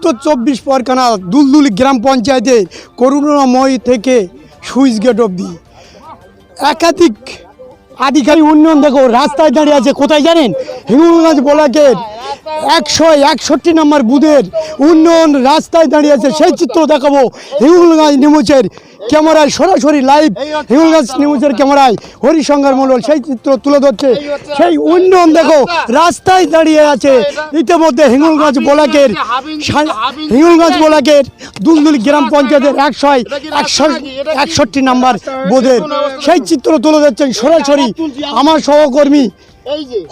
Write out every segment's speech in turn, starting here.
উত্তর চব্বিশ পরগনা দুলদুলি গ্রাম পঞ্চায়েতের করুণাময় থেকে সুইচ গেট অবধি। একাধিক আধিকারিক উন্নয়ন দেখো, রাস্তায় দাঁড়িয়ে আছে। কোথায় জানেন? হিঙ্গুলগঞ্জ ব্লকের একশো একষট্টি নম্বর বুধের উন্নয়ন রাস্তায় দাঁড়িয়ে আছে। সেই চিত্র দেখাবো। হিঙ্গুলগঞ্জ নিউজের ক্যামেরায়, সরাসরি লাইভ হিঙ্গুলগঞ্জ নিউজের ক্যামেরায় হরিশঙ্কর মণ্ডল সেই চিত্র তুলে ধরছে। সেই উন্নয়ন দেখো, রাস্তায় দাঁড়িয়ে আছে। ইতিমধ্যে হিঙ্গুলগঞ্জ ব্লকের হিঙ্গুলগঞ্জ ব্লকের দুলদুলি গ্রাম পঞ্চায়েতের একশো একশো একষট্টি নাম্বার বোধের সেই চিত্র তুলে ধরছেন সরাসরি আমার সহকর্মী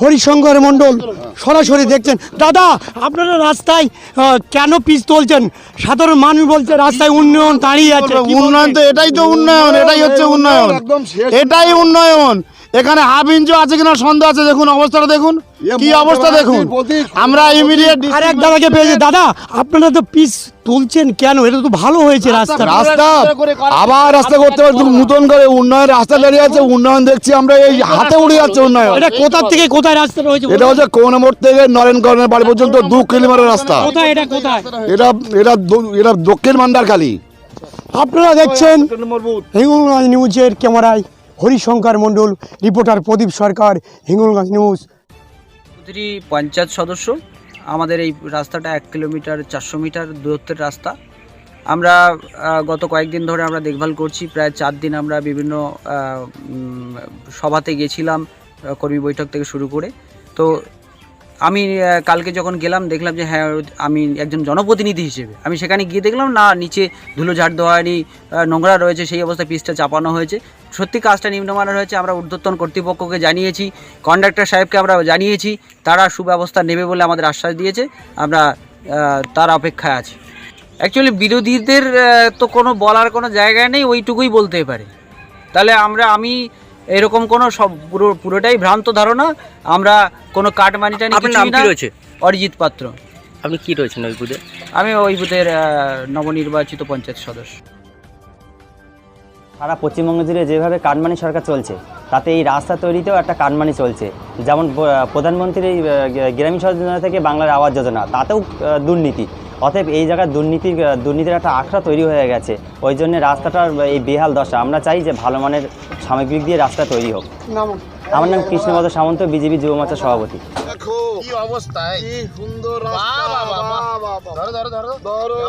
হরিশঙ্কর মণ্ডল সরাসরি দেখছেন। দাদা আপনারা রাস্তায় আহ, কেন পিস তুলছেন? সাধারণ মানুষ বলছে রাস্তায় উন্নয়ন দাঁড়িয়ে আছে। উন্নয়ন তো এটাই তো উন্নয়ন এটাই হচ্ছে উন্নয়ন এটাই উন্নয়ন। এখানে হাফ ইঞ্চি আছে কিনা সন্দেহ আছে দেখুন অবস্থাটা দেখুন। কি অবস্থা দেখুন? আমরা ইমিডিয়েট আরেক দাদাকে পেয়েছে। দাদা আপনারা তো পিস তুলছেন কেন? এটা তো ভালো হয়েছে রাস্তা রাস্তা আবার রাস্তা করতে শুধু নতুন করে উন্নয়ন রাস্তা দাঁড়িয়ে আছে উন্নয়ন দেখছি আমরা এই হাতে উড়ে যাচ্ছে উন্নয়ন। এটা কোথা থেকে কোথায় রাস্তাটা হয়েছে এটা হচ্ছে কোন মোড় থেকে নরেনগঞ্জের বাড়ি পর্যন্ত দু কিলোমিটার রাস্তা। কোথায় এটা কোথায়? এটা এটা এটা দক্ষিণ মান্দারখালী আপনারা দেখছেন হিঙ্গলগঞ্জ নিউজের ক্যামেরায়। Harishankar Mondal, reporter Pradip Sarkar Hingalganj news. প্রতিটি পঞ্চায়েত সদস্য, আমাদের এই রাস্তাটা এক কিলোমিটার, চারশো মিটার দূরত্বের রাস্তা। আমরা গত কয়েকদিন ধরে আমরা দেখভাল করছি, প্রায় চার দিন আমরা বিভিন্ন সভাতে গেছিলাম কর্মী বৈঠক থেকে শুরু করে। তো আমি কালকে যখন গেলাম, দেখলাম যে হ্যাঁ আমি একজন জনপ্রতিনিধি হিসেবে। আমি সেখানে গিয়ে দেখলাম, না, নিচে ধুলো ঝাড় দেওয়া হয়নি নোংরা রয়েছে, সেই অবস্থায় পিসটা চাপানো হয়েছে। সত্যি কাজটা নিম্নমানের হয়েছে, আমরা ঊর্ধ্বতন কর্তৃপক্ষকে জানিয়েছি, কন্ডাক্টর সাহেবকে আমরা জানিয়েছি, তারা সুব্যবস্থা নেবে বলে আমাদের আশ্বাস দিয়েছে, আমরা তার অপেক্ষায় আছি। অ্যাকচুয়ালি বিরোধীদের তো কোনো বলার কোনো জায়গা নেই, ওইটুকুই বলতে পারে। তাহলে আমরা, আমি এরকম কোনো সব পুরো পুরোটাই ভ্রান্ত ধারণা। আমরা কোনো কাট মানি টানি আপনার নাম কি না। রয়েছে? অরিজিৎ পাত্র। আপনি কি রয়েছেন ওই বুধে আমি ওই বুথের নবনির্বাচিত পঞ্চায়েত সদস্য। সারা পশ্চিমবঙ্গ জুড়ে যেভাবে কাটমানি সরকার চলছে তাতে এই রাস্তা তৈরিতেও একটা কাটমানি চলছে। যেমন প্রধানমন্ত্রীর এই গ্রামীণ সড়ক যোজনা থেকে বাংলার আবাস যোজনা তাতেও দুর্নীতি। অতএব এই জায়গায় দুর্নীতির দুর্নীতির একটা আখড়া তৈরি হয়ে গেছে। ওই জন্য রাস্তাটার এই বেহাল দশা। আমরা চাই যে ভালো মানের সামগ্রিক দিয়ে রাস্তা তৈরি হোক। আমার নাম কৃষ্ণপদ সামন্ত বিজেপি যুব মোর্চার সভাপতি। দেখো কি অবস্থায় কি সুন্দর রাস্তা।